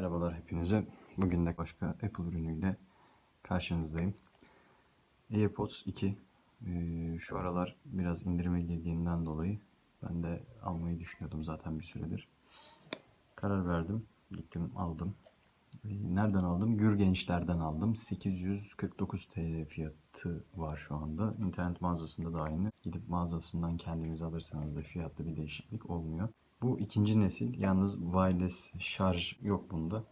Merhabalar hepinize. Bugün de başka Apple ürünüyle karşınızdayım. AirPods 2. Ee, şu aralar biraz indirime girdiğinden dolayı ben de almayı düşünüyordum zaten bir süredir. Karar verdim. Gittim aldım. Ee, nereden aldım? Gürgençlerden aldım. 849 TL fiyatı var şu anda. İnternet mağazasında da aynı. Gidip mağazasından kendiniz alırsanız da fiyatta bir değişiklik olmuyor. Bu ikinci nesil. Yalnız wireless şarj yok bunda.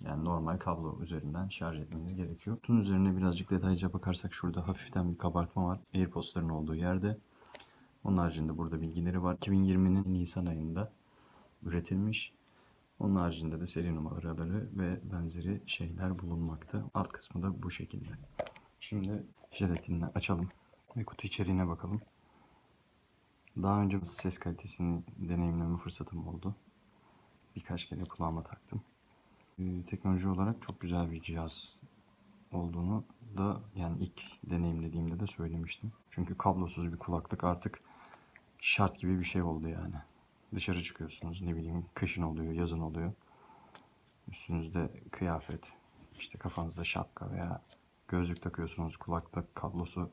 Yani normal kablo üzerinden şarj etmeniz gerekiyor. Bunun üzerine birazcık detaylıca bakarsak şurada hafiften bir kabartma var. AirPods'ların olduğu yerde. Onun haricinde burada bilgileri var. 2020'nin Nisan ayında üretilmiş. Onun haricinde de seri numaraları ve benzeri şeyler bulunmakta. Alt kısmı da bu şekilde. Şimdi jelatinini açalım ve kutu içeriğine bakalım. Daha önce ses kalitesini deneyimleme fırsatım oldu. Birkaç kere kulağıma taktım. Ee, teknoloji olarak çok güzel bir cihaz olduğunu da yani ilk deneyimlediğimde de söylemiştim. Çünkü kablosuz bir kulaklık artık şart gibi bir şey oldu yani. Dışarı çıkıyorsunuz ne bileyim kışın oluyor, yazın oluyor. Üstünüzde kıyafet, işte kafanızda şapka veya gözlük takıyorsunuz. Kulakta kablosu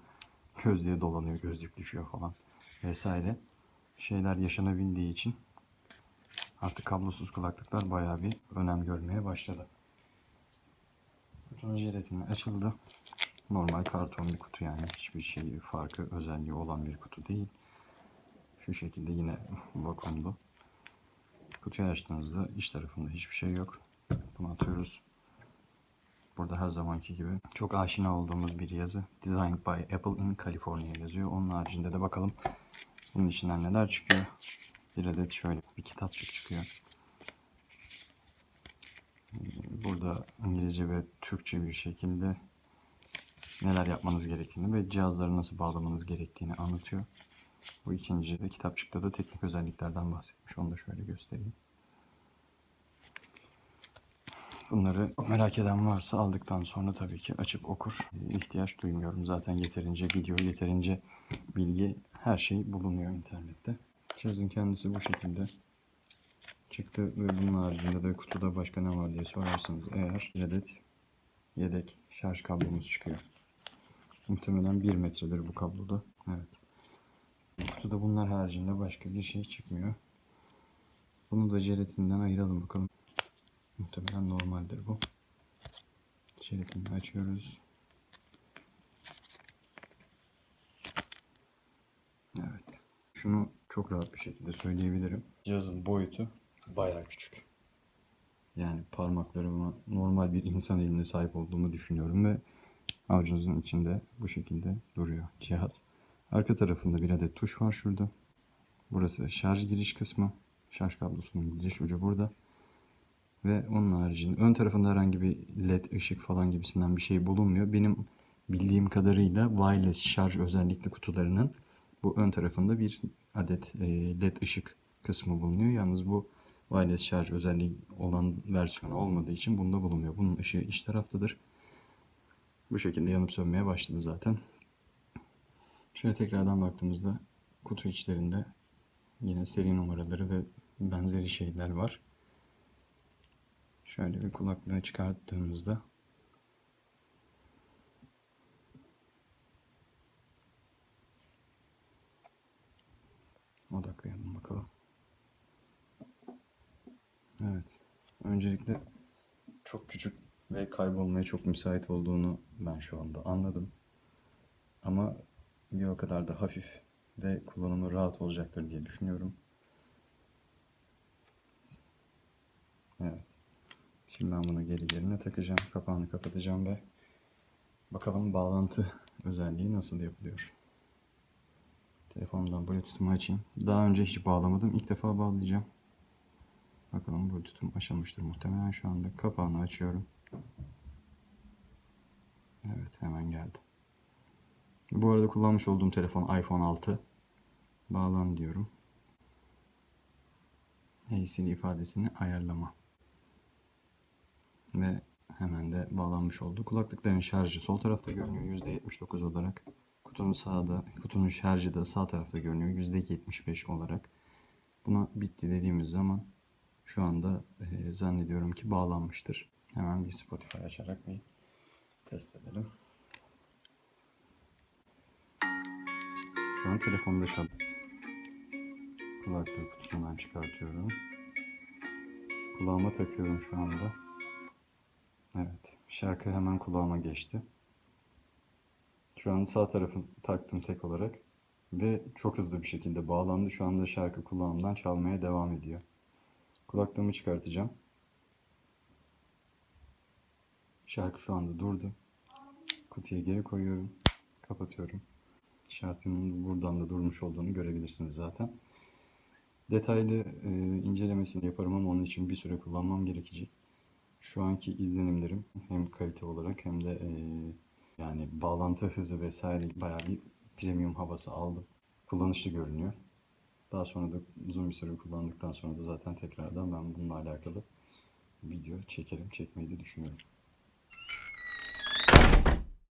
gözlüğe dolanıyor, gözlük düşüyor falan vesaire şeyler yaşanabildiği için artık kablosuz kulaklıklar bayağı bir önem görmeye başladı. Kutunun jelatini açıldı. Normal karton bir kutu yani hiçbir şey farkı özelliği olan bir kutu değil. Şu şekilde yine vakumlu. Kutuyu açtığınızda iç tarafında hiçbir şey yok. Bunu atıyoruz. Burada her zamanki gibi çok aşina olduğumuz bir yazı. Designed by Apple in California yazıyor. Onun haricinde de bakalım bunun içinden neler çıkıyor. Bir adet şöyle bir kitapçık çıkıyor. Burada İngilizce ve Türkçe bir şekilde neler yapmanız gerektiğini ve cihazları nasıl bağlamanız gerektiğini anlatıyor. Bu ikinci kitapçıkta da teknik özelliklerden bahsetmiş. Onu da şöyle göstereyim. Bunları merak eden varsa aldıktan sonra tabii ki açıp okur. İhtiyaç duymuyorum. Zaten yeterince video, yeterince bilgi, her şey bulunuyor internette. Cihazın kendisi bu şekilde çıktı ve bunun haricinde de kutuda başka ne var diye sorarsanız eğer adet yedek şarj kablomuz çıkıyor. Muhtemelen 1 metredir bu kabloda. Evet. Kutuda bunlar haricinde başka bir şey çıkmıyor. Bunu da jelatinden ayıralım bakalım. Muhtemelen normaldir bu. Jelatinini açıyoruz. Evet. Şunu çok rahat bir şekilde söyleyebilirim. Cihazın boyutu bayağı küçük. Yani parmaklarıma normal bir insan eline sahip olduğumu düşünüyorum ve avucunuzun içinde bu şekilde duruyor cihaz. Arka tarafında bir adet tuş var şurada. Burası şarj giriş kısmı. Şarj kablosunun giriş ucu burada. Ve onun haricinde ön tarafında herhangi bir led ışık falan gibisinden bir şey bulunmuyor. Benim bildiğim kadarıyla wireless şarj özellikli kutularının bu ön tarafında bir adet e, led ışık kısmı bulunuyor. Yalnız bu wireless şarj özelliği olan versiyonu olmadığı için bunda bulunmuyor. Bunun ışığı iç taraftadır. Bu şekilde yanıp sönmeye başladı zaten. Şöyle tekrardan baktığımızda kutu içlerinde yine seri numaraları ve benzeri şeyler var. Şöyle bir kulaklığı çıkarttığımızda odaklayalım bakalım. Evet. Öncelikle çok küçük ve kaybolmaya çok müsait olduğunu ben şu anda anladım. Ama bir o kadar da hafif ve kullanımı rahat olacaktır diye düşünüyorum. Evet. Şimdi ben bunu geri yerine takacağım. Kapağını kapatacağım ve bakalım bağlantı özelliği nasıl yapılıyor. Telefonumdan Bluetooth'umu açayım. Daha önce hiç bağlamadım. İlk defa bağlayacağım. Bakalım Bluetooth'um açılmıştır muhtemelen şu anda. Kapağını açıyorum. Evet hemen geldi. Bu arada kullanmış olduğum telefon iPhone 6. Bağlan diyorum. Hey ifadesini ayarlama. Ve hemen de bağlanmış oldu. Kulaklıkların şarjı sol tarafta görünüyor %79 olarak. Kutunun sağda, kutunun şarjı da sağ tarafta görünüyor %75 olarak. Buna bitti dediğimiz zaman Şu anda e, zannediyorum ki bağlanmıştır. Hemen bir Spotify açarak bir test edelim. Şu an telefonda şarkı. Kulaklığı kutusundan çıkartıyorum. Kulağıma takıyorum şu anda. Evet. Şarkı hemen kulağıma geçti. Şu an sağ tarafı taktım tek olarak. Ve çok hızlı bir şekilde bağlandı. Şu anda şarkı kulağımdan çalmaya devam ediyor. Kulaklığımı çıkartacağım. Şarkı şu anda durdu. Kutuya geri koyuyorum. Kapatıyorum. Şarkının buradan da durmuş olduğunu görebilirsiniz zaten. Detaylı e, incelemesini yaparım ama onun için bir süre kullanmam gerekecek. Şu anki izlenimlerim hem kalite olarak hem de e, yani bağlantı hızı vesaire bayağı bir premium havası aldım. Kullanışlı görünüyor. Daha sonra da uzun bir süre kullandıktan sonra da zaten tekrardan ben bununla alakalı video çekerim, çekmeyi de düşünüyorum.